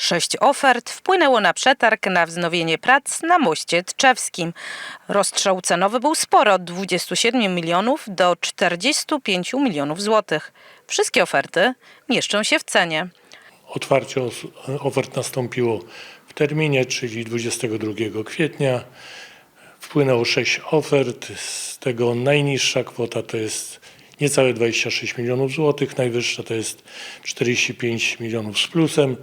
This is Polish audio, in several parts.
Sześć ofert wpłynęło na przetarg na wznowienie prac na moście Tczewskim. Rozstrzał cenowy był sporo, od 27 milionów do 45 milionów złotych. Wszystkie oferty mieszczą się w cenie. Otwarcie ofert nastąpiło w terminie, czyli 22 kwietnia. Wpłynęło 6 ofert, z tego najniższa kwota to jest niecałe 26 milionów złotych, najwyższa to jest 45 milionów z plusem.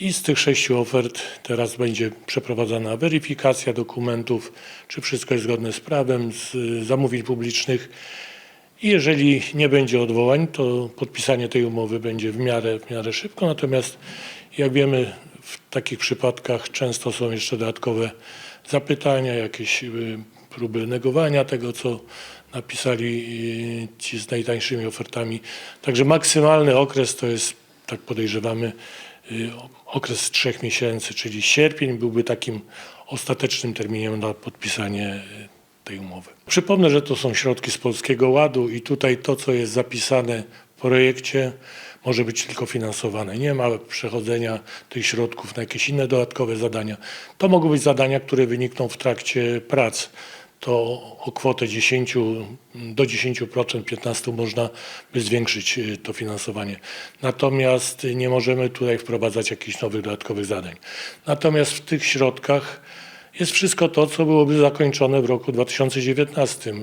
I z tych sześciu ofert teraz będzie przeprowadzana weryfikacja dokumentów, czy wszystko jest zgodne z prawem, z y, zamówień publicznych. I jeżeli nie będzie odwołań, to podpisanie tej umowy będzie w miarę, w miarę szybko. Natomiast jak wiemy, w takich przypadkach często są jeszcze dodatkowe zapytania, jakieś y, próby negowania tego, co napisali y, ci z najtańszymi ofertami. Także maksymalny okres to jest, tak podejrzewamy, okres trzech miesięcy, czyli sierpień byłby takim ostatecznym terminem na podpisanie y, tej umowy. Przypomnę, że to są środki z Polskiego Ładu i tutaj to, co jest zapisane w projekcie, może być tylko finansowane. Nie ma przechodzenia tych środków na jakieś inne dodatkowe zadania. To mogą być zadania, które wynikną w trakcie prac. To o kwotę 10, do 10%, 15% można by zwiększyć y, to finansowanie. Natomiast nie możemy tutaj wprowadzać jakichś nowych dodatkowych zadań. Natomiast w tych środkach jest wszystko to, co byłoby zakończone w roku 2019.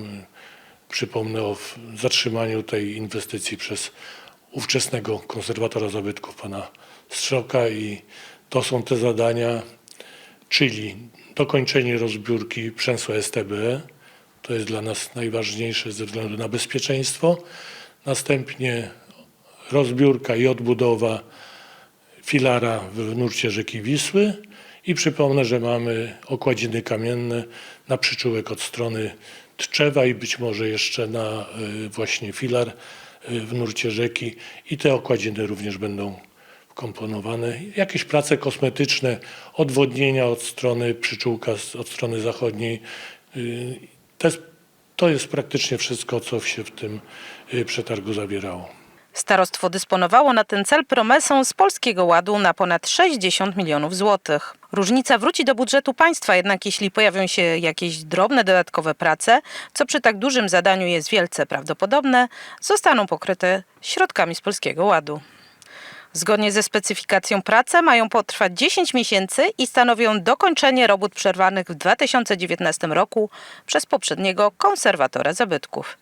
Przypomnę o zatrzymaniu tej inwestycji przez ówczesnego konserwatora zabytków, pana Strzoka i to są te zadania, czyli dokończenie rozbiórki przęsła STB, to jest dla nas najważniejsze ze względu na bezpieczeństwo, następnie rozbiórka i odbudowa filara w nurcie rzeki Wisły. I przypomnę, że mamy okładziny kamienne na przyczółek od strony Tczewa i być może jeszcze na y, właśnie filar y, w nurcie rzeki. I te okładziny również będą wkomponowane. Jakieś prace kosmetyczne, odwodnienia od strony przyczółka, od strony zachodniej. Y, To jest, to jest praktycznie wszystko, co się w tym y, przetargu zawierało. Starostwo dysponowało na ten cel promesą z Polskiego Ładu na ponad 60 milionów złotych. Różnica wróci do budżetu państwa, jednak jeśli pojawią się jakieś drobne dodatkowe prace, co przy tak dużym zadaniu jest wielce prawdopodobne, zostaną pokryte środkami z Polskiego Ładu. Zgodnie ze specyfikacją prace mają potrwać 10 miesięcy i stanowią dokończenie robót przerwanych w 2019 roku przez poprzedniego konserwatora zabytków.